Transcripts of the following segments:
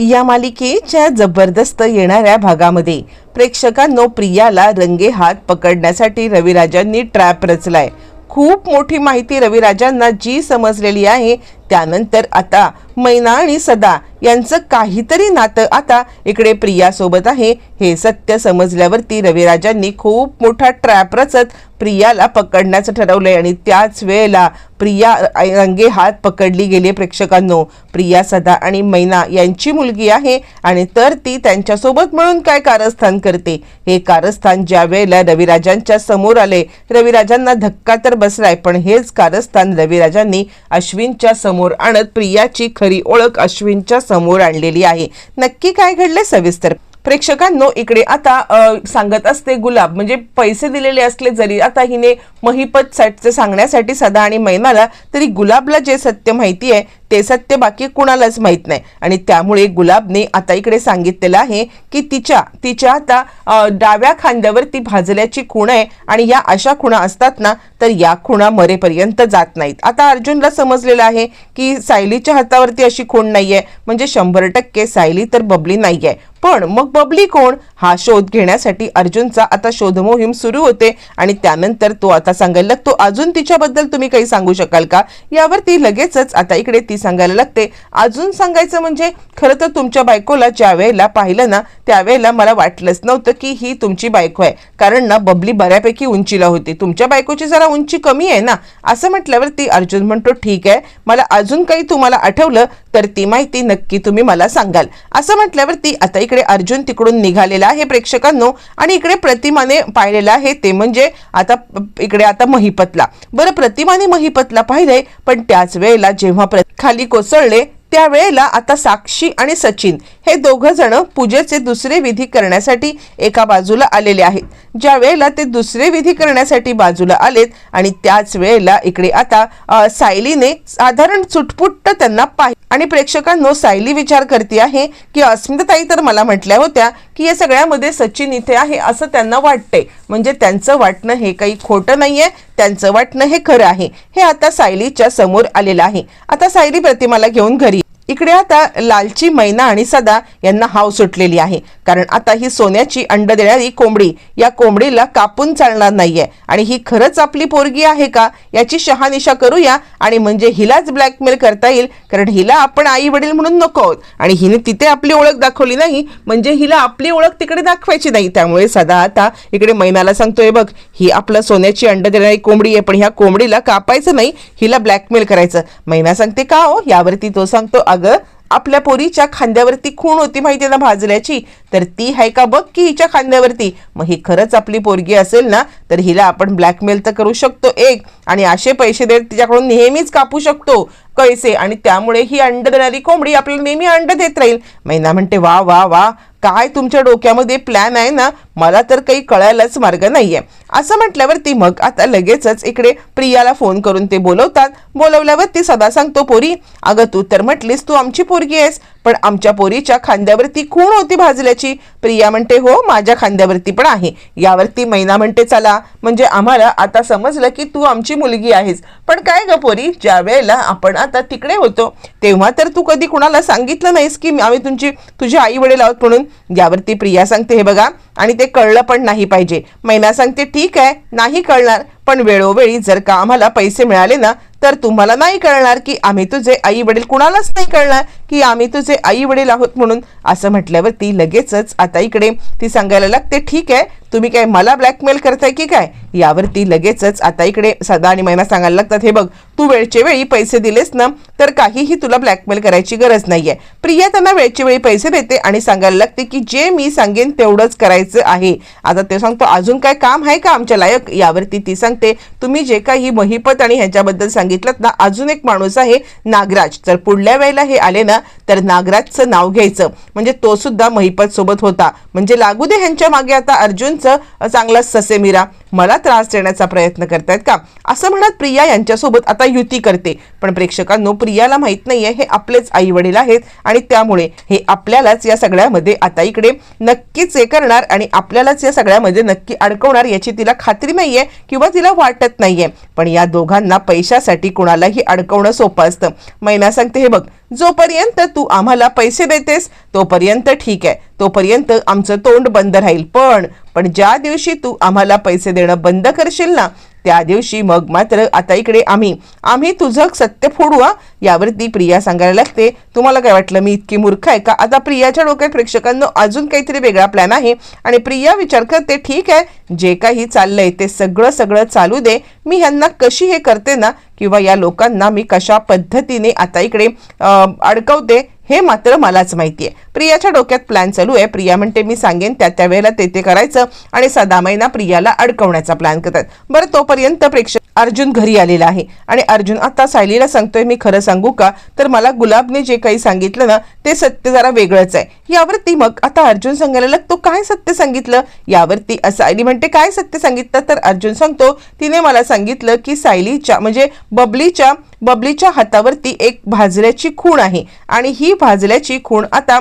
या मालिकेच्या जबरदस्त येणाऱ्या भागामध्ये प्रेक्षकांनो प्रियाला रंगे हात पकडण्यासाठी रविराजांनी ट्रॅप रचलाय. खूप मोठी माहिती रविराजांना जी समजलेली आहे त्यानंतर आता मैना आणि सदा यांचं काहीतरी नातं आता इकडे प्रियासोबत आहे. हे सत्य समजल्यावरती रविराजांनी खूप मोठा ट्रॅप रचत प्रियाला पकडण्याचं ठरवलंय आणि त्याच वेळेला प्रिया रंगे हात पकडली गेली प्रेक्षकांनो. प्रिया सदा आणि मैना यांची मुलगी आहे आणि तर ती त्यांच्यासोबत मिळून काय कारस्थान करते? हे कारस्थान ज्या वेळेला रविराजांच्या समोर आले रविराजांना धक्का तर बसलाय पण हेच कारस्थान रविराजांनी अश्विनच्या समोर आणत प्रियाची खरी ओळख अश्विनच्या समोर आणलेली आहे. नक्की काय घडले सविस्तर? प्रेक्षकांनो इकडे आता सांगत असते गुलाब. म्हणजे पैसे दिलेले असले जरी आता हिने महिपत साठचे सांगण्यासाठी सदा आणि मैनाला तरी गुलाबला जे सत्य माहिती आहे ते सत्य बाकी कुणालाच माहीत नाही. आणि त्यामुळे गुलाबने आता इकडे सांगितलेलं आहे की तिच्या तिच्या आता डाव्या खांद्यावरती भाजल्याची खूण आहे आणि या अशा खुणा असतात ना तर या खुणा मरेपर्यंत जात नाहीत. आता अर्जुनला समजलेलं आहे की सायलीच्या हातावरती अशी खूण नाही आहे म्हणजे शंभर टक्के सायली तर बबली नाही आहे पण मग बबली कोण? हा शोध घेण्यासाठी अर्जुनचा आता शोध मोहीम सुरू होते आणि त्यानंतर तो आता सांगायला लागतो अजून तिच्याबद्दल तुम्ही काही सांगू शकाल का? यावरती लगेचच आता इकडे ती सांगायला लागते अजून सांगायचं म्हणजे? खरं तर तुमच्या बायकोला ज्या वेळेला पाहिलं ना त्यावेळेला मला वाटलंच नव्हतं की ही तुमची बायको आहे. कारण ना बबली बऱ्यापैकी उंचीला होती. तुमच्या बायकोची जरा उंची कमी आहे ना? असं म्हटल्यावर ती अर्जुन म्हणतो ठीक आहे. मला अजून काही तुम्हाला आठवलं तर ती माहिती नक्की तुम्ही मला सांगाल. असं म्हटल्यावरती आता इकडे अर्जुन तिकडून निघालेला आहे प्रेक्षकांनो. आणि इकडे प्रतिमाने पाहिलेलं आहे ते म्हणजे आता इकडे आता महिपतला. बरं प्रतिमाने महिपतला पाहिलंय पण त्याच वेळेला जेव्हा खाली कोसळले त्यावेळेला आता साक्षी आणि सचिन हे दोघं जण पूजेचे दुसरे विधी करण्यासाठी एका बाजूला आलेले आहेत. ज्या वेळेला ते दुसरे विधी करण्यासाठी बाजूला आलेत आणि त्याच वेळेला इकडे आता सायलीने साधारण चुटपुट्ट त्यांना पाहि आणि प्रेक्षकांनो सायली विचार करते आहे की अस्मिताताई तर मला म्हटल्या होत्या की या सगळ्यामध्ये सचिन इथे आहे असं त्यांना वाटते म्हणजे त्यांचं वाटणं हे काही खोटं नाहीये त्यांचं वाटणं हे खरं आहे. हे आता सायलीच्या समोर आलेलं आहे. आता सायली प्रतिमाला घेऊन घरी इकडे आता लालची मैना आणि सदा यांना हाव सुटलेली आहे. कारण आता ही सोन्याची अंड देणारी कोंबडी या कोंबडीला कापून चालणार नाहीये. आणि ही खरंच आपली पोरगी आहे का याची शहानिशा करूया आणि म्हणजे हिलाच ब्लॅकमेल करता येईल. कारण हिला आपण आई वडील म्हणून नको आहोत. आणि हिने तिथे आपली ओळख दाखवली नाही म्हणजे हिला आपली ओळख तिकडे दाखवायची नाही. त्यामुळे सदा आता इकडे मैनाला सांगतोय बघ ही आपलं सोन्याची अंड देणारी कोंबडी आहे पण ह्या कोंबडीला कापायचं नाही हिला ब्लॅकमेल करायचं. मैना सांगते का हो? यावरती तो सांगतो अगं आपल्या पोरीच्या खांद्यावरती खूण होती माहिती ना भाजल्याची? तर ती आहे का बघ की हिच्या खांद्यावरती? मग ही खरंच आपली पोरगी असेल ना तर हिला आपण ब्लॅकमेल तर करू शकतो एक. आणि असे पैसे देत तिच्याकडून नेहमीच कापू शकतो. पैसे आणि त्यामुळे ही अंड देणारी कोंबडी आपल्याला नेहमी अंड देत राहील. मैना म्हणते वा वा वा काय तुमच्या डोक्यामध्ये प्लॅन आहे ना? मला तर काही कळायलाच मार्ग नाहीये. असं म्हटल्यावरती मग आता लगेचच इकडे प्रियाला फोन करून ते बोलवतात. बोलवल्यावर ती सदा सांगतो पोरी अगं तू तर म्हटलीस तू आमची पोरगी आहेस. पण आमच्या पोरीच्या खांद्यावरती खूण होती भाजल्याची. प्रिया म्हणते हो माझ्या खांद्यावरती पण आहे. यावरती मैना म्हणते चला म्हणजे आम्हाला आता समजलं की तू आमची मुलगी आहेस. पण काय ग पोरी ज्या वेळेला आपण आता तिकडे होतो तेव्हा तर तू कधी कुणाला सांगितलं नाहीस की आम्ही तुमची तुझी आई वडील आहोत म्हणून. यावरती प्रिया सांगते हे बघा आणि ते कळलं पण नाही पाहिजे. मैना सांगते ठीक आहे नाही कळणार. पण वेळोवेळी जर का आम्हाला पैसे मिळाले ना तर तुम्हाला नाही कळणार की आम्ही तुझे आई वडील कुणालाच नाही कळणार की आम्ही तुझे आई वडील आहोत म्हणून. असं म्हटल्यावर ती लगेचच आता इकडे ती सांगायला लागते ठीक आहे तुम्ही काय मला ब्लॅकमेल करताय की काय? यावरती लगेचच आता इकडे सदा आणि मैना सांगायला लागतात हे बघ तू वेळचे वेळी पैसे दिलेस ना तर काहीही तुला ब्लॅकमेल करायची गरज नाहीये. प्रिया त्यांना वेळचे वेळी पैसे देते आणि सांगायला लागते की जे मी सांगेन तेवढंच करायचं आहे. आता ते सांगतो अजून काय काम आहे का आमच्या लायक? यावरती ती सांगते तुम्ही जे काही महिपत आणि ह्याच्याबद्दल सांगितलं ना अजून एक माणूस आहे नागराज. तर पुढल्या वेळेला हे आले ना तर नागराजचं नाव घ्यायचं. म्हणजे तो सुद्धा महिपत सोबत होता. म्हणजे लागू दे ह्यांच्या मागे आता अर्जुन. अर्जुनचं चांगला ससेमिरा. मला त्रास देण्याचा प्रयत्न करतायत का? असं म्हणत प्रिया यांच्यासोबत आता युती करते. पण प्रेक्षकांनो प्रियाला माहीत नाहीये हे आपलेच आई वडील आहेत आणि त्यामुळे हे आपल्यालाच या सगळ्यामध्ये आता इकडे नक्कीच हे करणार आणि आपल्यालाच या सगळ्यामध्ये नक्की अडकवणार याची तिला खात्री नाहीये किंवा तिला वाटत नाहीये. पण या दोघांना पैशासाठी कुणालाही अडकवणं सोपं असतं. मैना सांगते हे बघ जोपर्यंत तू आम्हाला पैसे देतेस तोपर्यंत ठीक आहे. तोपर्यंत आमचं तोंड बंद राहील. पण पण ज्या दिवशी तू आम्हाला पैसे देणं बंद करशील ना त्या दिवशी मग मात्र आता इकडे आम्ही. आम्ही तुझं सत्य फोडू हा यावरती प्रिया सांगायला लागते. तुम्हाला काय वाटलं मी इतकी मूर्ख आहे का? आता प्रियाच्या डोक्यात प्रेक्षकांना अजून काहीतरी वेगळा प्लॅन आहे आणि प्रिया विचार करते ठीक आहे जे काही चाललंय ते सगळं सगळं चालू दे. मी ह्यांना कशी हे करते ना किंवा या लोकांना मी कशा पद्धतीने आता इकडे अडकवते हे मात्र मलाच माहिती आहे प्रियाच्या डोक्यात प्लॅन चालू आहे. प्रिया म्हणते मी सांगेन त्या त्या वेळेला ते ते करायचं आणि सदामाईना प्रियाला अडकवण्याचा प्लॅन करतात. बरं तोपर्यंत प्रेक्षक अर्जुन घरी आलेला आहे. आणि अर्जुन आता सायलीला सांगतोय मी खरं सांगू का? तर मला गुलाबने जे काही सांगितलं ना ते सत्य जरा वेगळंच आहे. यावरती मग आता अर्जुन सांगायला लागतो काय सत्य सांगितलं? यावरती सायली म्हणते काय सत्य सांगितलं? तर अर्जुन सांगतो तिने मला सांगितलं की सायलीच्या म्हणजे बबलीच्या बबलीच्या हातावरती एक भाजल्याची खूण आहे. आणि ही भाजल्याची खूण आता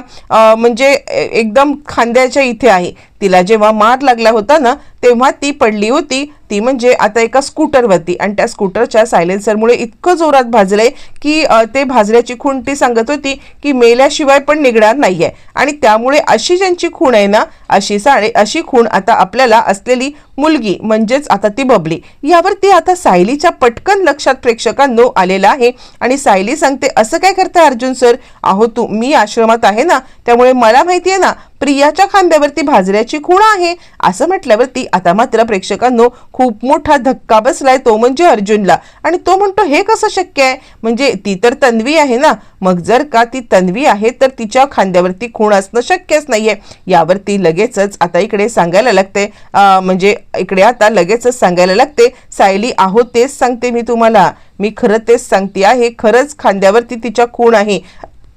म्हणजे एकदम खांद्याच्या इथे आहे. तिला जेव्हा मार लागला होता ना तेव्हा ती पडली होती. ती म्हणजे आता एका स्कूटरवरती. आणि त्या स्कूटरच्या सायलेन्सरमुळे इतकं जोरात भाजलंय की ते भाजल्याची खूण ती सांगत होती की मेल्याशिवाय पण निघणार नाहीये. आणि त्यामुळे अशी ज्यांची खूण आहे ना अशी साळे अशी खूण आता आपल्याला असलेली मुलगी म्हणजेच आता ती बबली. यावरती आता सायलीच्या पटकन लक्षात प्रेक्षकांनो आलेला आहे. आणि सायली सांगते असं काय करता अर्जुन सर? अहो तू मी आश्रमात आहे ना त्यामुळे मला माहिती आहे ना प्रियाच्या खांद्यावरती भाजऱ्याची खूण आहे असं म्हटल्यावरती आता मात्र प्रेक्षकांनो खूप मोठा धक्का बसलाय तो म्हणजे अर्जुनला. आणि तो म्हणतो हे कसं शक्य आहे? म्हणजे ती तर तन्वी आहे ना. मग जर का ती तन्वी आहे तर तिच्या खांद्यावरती खूण असणं शक्यच नाहीये. यावरती लगेचच आता इकडे सांगायला लागते. म्हणजे इकडे आता लगेचच सांगायला लागते. सायली आहो तेच सांगते मी तुम्हाला. मी खरं तेच सांगते आहे. खरंच खांद्यावरती तिच्या खूण आहे.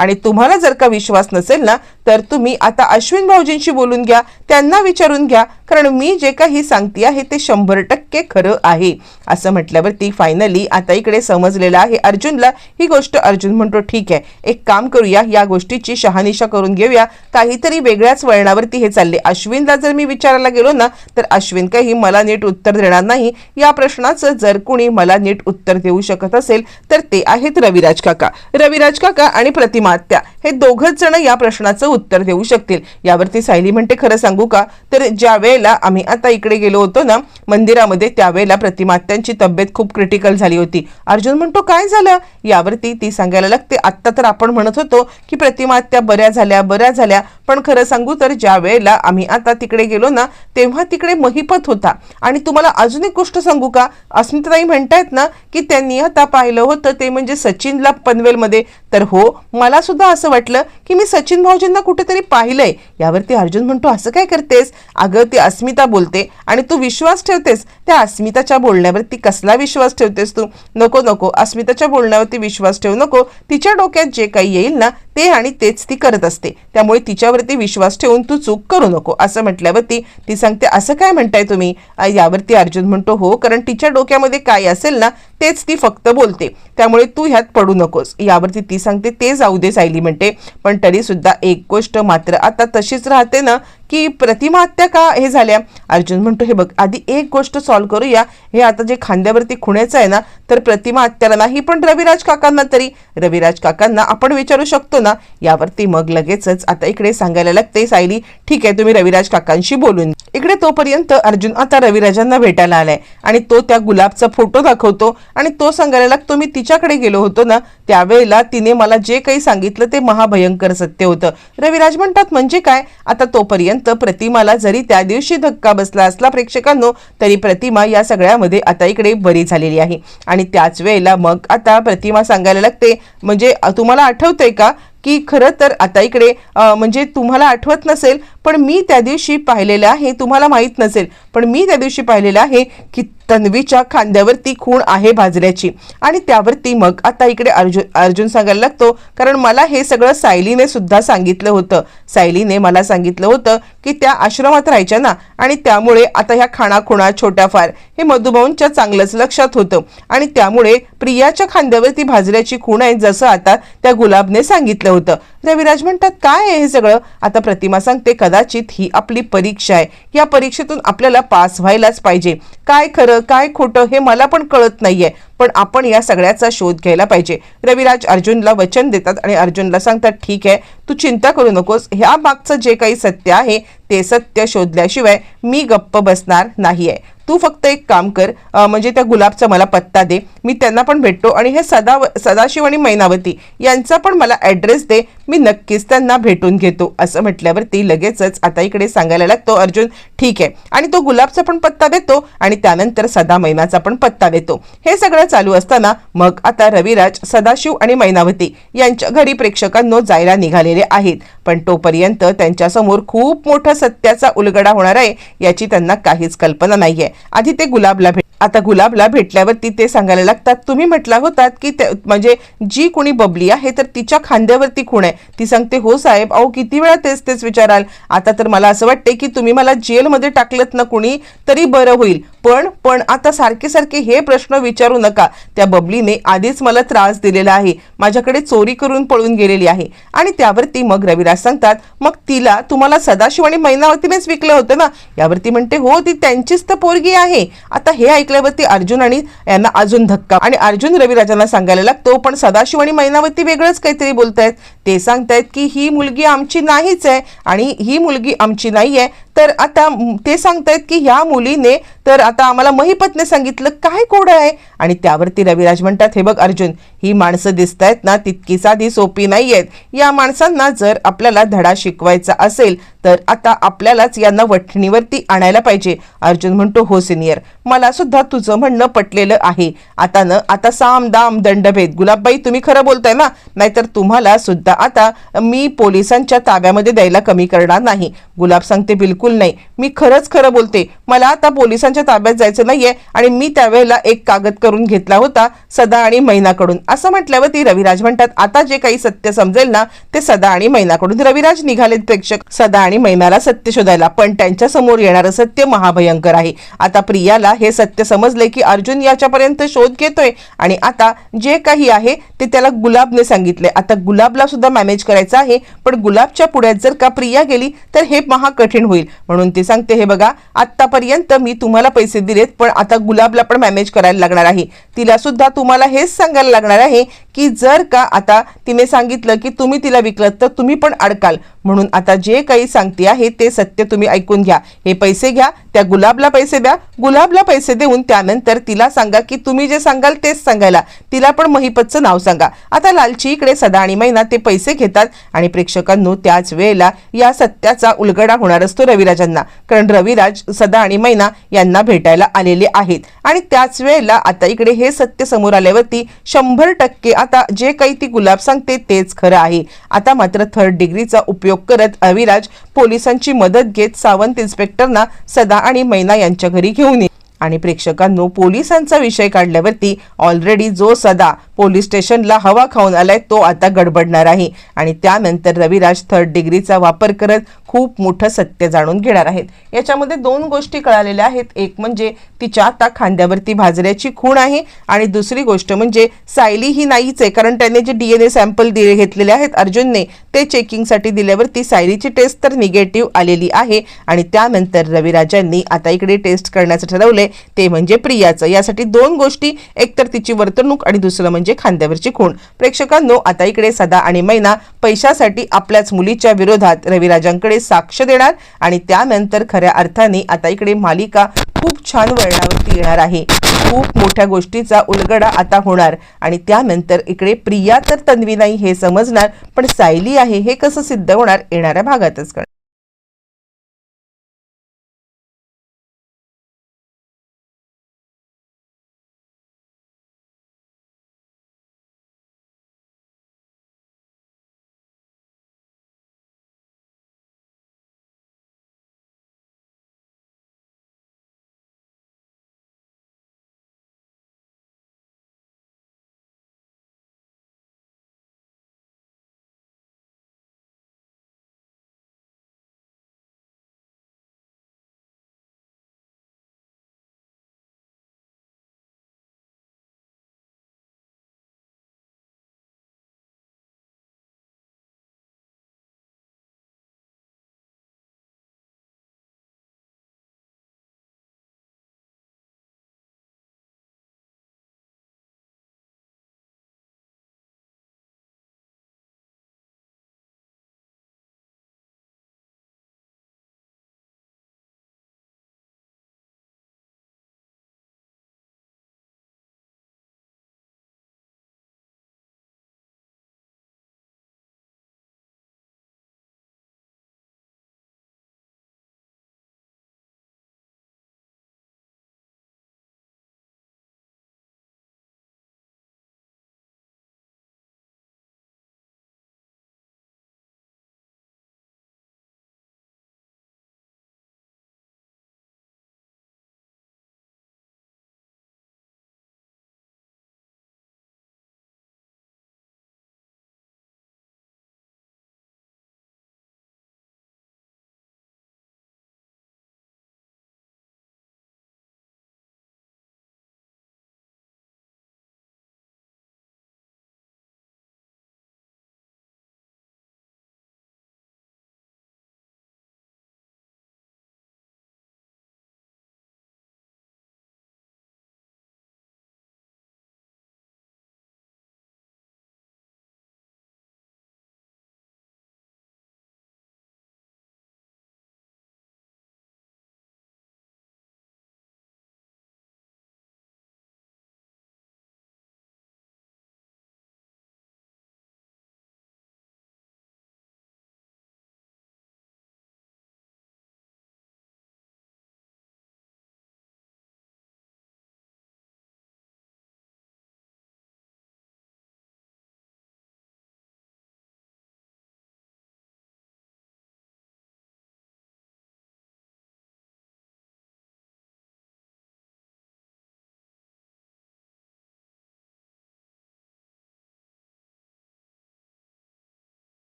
आणि तुम्हाला जर का विश्वास नसेल ना तर तुम्ही आता अश्विन भाऊजींशी बोलून घ्या त्यांना विचारून घ्या कारण मी जे काही सांगते आहे ते शंभर टक्के खरं आहे. असं म्हटल्यावरती फायनली आता इकडे समजलेलं आहे. अर्जुनला ही गोष्ट अर्जुन म्हणतो ठीक आहे एक काम करूया या गोष्टीची शहानिशा करून घेऊया. काहीतरी वेगळ्याच वळणावरती हे चालले. अश्विनला जर मी विचारायला गेलो ना तर अश्विन काही मला नीट उत्तर देणार नाही. या प्रश्नाचं जर कुणी मला नीट उत्तर देऊ शकत असेल तर ते आहेत रविराज काका. रविराज काका आणि प्रतिमात्या हे दोघच जण या प्रश्नाचं उत्तर देऊ शकतील. यावरती सायली म्हणते खरं सांगू का? तर ज्यावेळेस वेळेला आम्ही आता इकडे गेलो होतो ना मंदिरामध्ये त्यावेळेला प्रतिमात्यांची तब्येत खूप क्रिटिकल झाली होती. अर्जुन म्हणतो काय झालं? यावरती ती सांगायला लागते आत्ता तर आपण म्हणत होतो की प्रतिमात्या बऱ्या झाल्या बऱ्या झाल्या. पण खरं सांगू तर ज्या वेळेला आम्ही आता तिकडे गेलो ना तेव्हा तिकडे महिपत होता. आणि तुम्हाला अजून एक गोष्ट सांगू का? अस्मिताई म्हणतायत ना की त्यांनी आता पाहिलं होतं ते म्हणजे सचिनला पनवेलमध्ये. तर हो मला सुद्धा असं वाटलं की मी सचिन भाऊजींना कुठेतरी पाहिलंय. यावरती अर्जुन म्हणतो असं काय करतेस? अगं ती अस्मिता बोलते आणि तू विश्वास ठेवतेस? त्या अस्मिताच्या बोलण्यावरती कसला विश्वास ठेवतेस तू? नको नको. अस्मिताच्या बोलण्यावरती विश्वास ठेवू नको. तिच्या डोक्यात जे काही येईल ना ते आणि तेच ती करत असते. त्यामुळे तिच्यावरती विश्वास ठेवून तू चूक करू नको असं म्हटल्यावरती ती सांगते असं काय म्हणताय तुम्ही? यावरती अर्जुन म्हणतो हो कारण तिच्या डोक्यामध्ये काय असेल ना तेच ती फक्त बोलते. त्यामुळे तू ह्यात पडू नकोस. यावरती ती सांगते ते जाऊ दे सायली म्हणते. पण तरी सुद्धा एक गोष्ट मात्र आता तशीच राहते ना की प्रतिमा हत्या का हे झाल्या? अर्जुन म्हणतो हे बघ आधी एक गोष्ट सॉल्व्ह करूया. हे आता जे खांद्यावरती खुण्याचं आहे ना तर प्रतिमा हत्याला नाही पण रविराज काकांना तरी. रविराज काकांना आपण विचारू शकतो ना? यावरती मग लगेचच आता इकडे सांगायला लागते सायली. ठीक आहे तुम्ही रविराज काकांशी बोलून इकडे तोपर्यंत अर्जुन आता रविराजांना भेटायला आलाय आणि तो त्या गुलाबचा फोटो दाखवतो आणि तो सांगायला लागतो मी तिच्याकडे गेलो होतो ना त्यावेळेला तिने मला जे काही सांगितलं ते महाभयंकर सत्य होतं. रविराज म्हणतात म्हणजे काय? आता तोपर्यंत प्रतिमाला जरी त्या दिवशी धक्का बसला असला प्रेक्षकांनो तरी प्रतिमा या सगळ्यामध्ये आता इकडे बरी झालेली आहे. आणि त्याच वेळेला मग आता प्रतिमा सांगायला लागते म्हणजे तुम्हाला आठवतंय का की खरं तर आता इकडे म्हणजे तुम्हाला आठवत नसेल पण मी त्या दिवशी पाहिलेलं आहे तुम्हाला माहीत नसेल पण मी त्या दिवशी पाहिलेलं आहे की तन्वीच्या खांद्यावरती खूण आहे भाजल्याची. आणि त्यावरती मग आता इकडे अर्जुन अर्जुन सांगायला लागतो कारण मला हे सगळं सायलीने सुद्धा सांगितलं होतं. सायलीने मला सांगितलं होतं की त्या आश्रमात राहायच्या ना आणि त्यामुळे आता ह्या खाणाखुणा छोट्याफार हे मधुभाऊंच्या चांगलंच लक्षात होतं. आणि त्यामुळे प्रियाच्या खांद्यावरती भाजल्याची खूण आहे जसं आता त्या गुलाबने सांगितलं होतं. रविराज म्हणतात काय आहे हे सगळं? आता प्रतिमा सांगते कदा कदाचित ही आपली परीक्षा आहे. या परीक्षेतून आपल्याला पास व्हायलाच पाहिजे. काय खरं काय खोटं हे मला पण कळत नाहीये. पण आपण या सगळ्याचा शोध घ्यायला पाहिजे. रविराज अर्जुनला वचन देतात आणि अर्जुनला सांगतात ठीक आहे तू चिंता करू नकोस. ह्या मागचं जे काही सत्य आहे ते सत्य शोधल्याशिवाय मी गप्प बसणार नाही आहे तू फक्त एक काम कर म्हणजे त्या गुलाबचा मला पत्ता दे. मी त्यांना पण भेटतो आणि हे सदा सदाशिव आणि मैनावती यांचा पण मला ॲड्रेस दे. मी नक्कीच त्यांना भेटून घेतो. असं म्हटल्यावरती लगेचच आता इकडे सांगायला लागतो अर्जुन ठीक आहे. आणि तो गुलाबचा पण पत्ता देतो आणि त्यानंतर सदा मैनाचा पण पत्ता देतो. हे सगळं चालू असताना मग आता रविराज सदाशिव आणि मैनावती यांच्या घरी प्रेक्षकांनो जायला निघालेले आहेत. पण तोपर्यंत त्यांच्यासमोर खूप मोठा सत्याचा उलगडा होणार आहे याची त्यांना काहीच कल्पना नाहीये. आधी ते गुलाबला भेट आता गुलाबला भेटल्यावरती ते सांगायला लागतात तुम्ही म्हटला होतात की त्या- म्हणजे जी कोणी बबली आहे तर तिच्या खांद्यावरती खूण आहे. ती सांगते हो साहेब अहो किती वेळा तेच तेच विचाराल. आता तर मला असं वाटते की तुम्ही मला जेलमध्ये टाकलत ना कुणी तरी बरं होईल. पण पण आता सारखे सारखे हे प्रश्न विचारू नका. त्या बबलीने आधीच मला त्रास दिलेला आहे. माझ्याकडे चोरी करून पळून गेलेली आहे. आणि त्यावरती मग रविराज सांगतात मग तिला तुम्हाला सदाशिव आणि मैनावतीनेच विकलं होतं ना? यावरती म्हणते हो ती त्यांचीच तर पोरगी आहे. आता हे ऐकल्यावरती अर्जुन आणि यांना अजून धक्का. आणि अर्जुन रविराजांना सांगायला लागतो पण सदाशिव आणि मैनावती वेगळंच काहीतरी बोलतायत. ते सांगतायत की ही मुलगी आमची नाहीच आहे आणि ही मुलगी आमची नाही आहे तर आता ते सांगतायत की ह्या मुलीने तर आता आम्हाला महिपतने सांगितलं काय कोड आहे? आणि त्यावरती रविराज म्हणतात हे बघ अर्जुन ही माणसं दिसत आहेत ना तितकी साधी सोपी नाही आहेत या माणसांना जर आपल्याला धडा शिकवायचा असेल तर आता आपल्यालाच यांना वठणीवरती आणायला पाहिजे. अर्जुन म्हणतो हो सिनियर. मला सुद्धा तुझं म्हणणं पटलेलं आहे. आता न आता साम दाम दंडभेद. गुलाबबाई तुम्ही खरं बोलताय ना? नाहीतर तुम्हाला सुद्धा आता मी पोलिसांच्या ताब्यामध्ये द्यायला कमी करणार नाही. गुलाब सांगते बिलकुल नाही. मी खरंच खरं बोलते. मला आता पोलिसांच्या ताब्यात जायचं नाहीये आणि मी त्यावेळेला एक कागद करून घेतला होता सदा आणि मैनाकडून. असं म्हटल्यावर ती रविराज म्हणतात आता जे काही सत्य समजेल ना ते सदा आणि मैनाकडून. रविराज निघालेत प्रेक्षक. सदा आणि मैनाला सत्य शोधायला. पण त्यांच्यासमोर येणारं सत्य महाभयंकर आहे. आता प्रियाला हे सत्य समजले की अर्जुन याच्यापर्यंत शोध घेतोय आणि आता जे काही आहे ते त्याला गुलाबने सांगितले. आता गुलाबला सुद्धा मॅनेज करायचं आहे पण गुलाबच्या पुढ्यात जर का प्रिया गेली तर हे महा कठीण होईल. म्हणून ती सांगते हे बघा आत्तापर्यंत मी तुम्हाला पैसे दिलेत पण आता गुलाबला पण मॅनेज करायला लागणार आहे. तिला सुद्धा तुम्हाला हेच सांगायला लागणार आहे की जर का आता तिने सांगितलं की तुम्ही तिला विकलत तर तुम्ही पण अडकाल. म्हणून आता जे काही सांगते आहे ते सत्य तुम्ही ऐकून घ्या. हे पैसे घ्या त्या गुलाबला पैसे द्या. गुलाबला पैसे देऊन त्यानंतर तिला सांगा की तुम्ही जे सांगाल तेच सांगायला. तिला पण महिपतचं नाव सांगा. आता लालची इकडे सदा आणि महिना ते पैसे घेतात आणि प्रेक्षकांनो त्याच वेळेला या सत्याचा उलगडा होणार असतो रविराजांना. कारण रविराज सदा आणि मैना यांना भेटायला आलेले आहेत. आणि त्याच वेळेला आता इकडे हे सत्य समोर आल्यावरती शंभर टक्के आता जे काही ती गुलाब सांगते तेच खरं आहे. आता मात्र थर्ड डिग्रीचा उपयोग करत अविराज पोलिसांची मदत घेत सावंत इन्स्पेक्टरना सदा आणि मैना यांच्या घरी घेऊन ये. आणि प्रेक्षकांनो पोलिसांचा विषय काढल्यावरती ऑलरेडी जो सदा पोलीस स्टेशनला हवा खाऊन आलाय तो आता गडबडणार आहे. आणि त्यानंतर रविराज थर्ड डिग्रीचा वापर करत खूप मोठं सत्य जाणून घेणार आहेत. याच्यामध्ये दोन गोष्टी कळालेल्या आहेत. एक म्हणजे तिच्या आता खांद्यावरती भाजऱ्याची खूण आहे आणि दुसरी गोष्ट म्हणजे सायली ही नाहीच आहे कारण त्याने जे डी एन ए सॅम्पल दिले घेतलेले आहेत अर्जुनने ते चेकिंगसाठी दिल्यावरती सायलीची टेस्ट तर निगेटिव्ह आलेली आहे. आणि त्यानंतर रविराजांनी आता इकडे टेस्ट करण्याचं ठरवलंय ते म्हणजे प्रियाचं. यासाठी दोन गोष्टी एकतर तिची वर्तणूक आणि दुसरं म्हणजे म्हणजे खांद्यावरची खूण. प्रेक्षकांनो आता इकडे सदा आणि मैना पैशासाठी आपल्याच मुलीच्या विरोधात रविराजांकडे साक्ष देणार आणि त्यानंतर खऱ्या अर्थाने आता इकडे मालिका खूप छान वळणावरती येणार आहे. खूप मोठ्या गोष्टीचा उलगडा आता होणार आणि त्यानंतर इकडे प्रिया तर तन्वी नाही हे समजणार पण सायली आहे हे कसं सिद्ध होणार येणाऱ्या भागातच कळणार.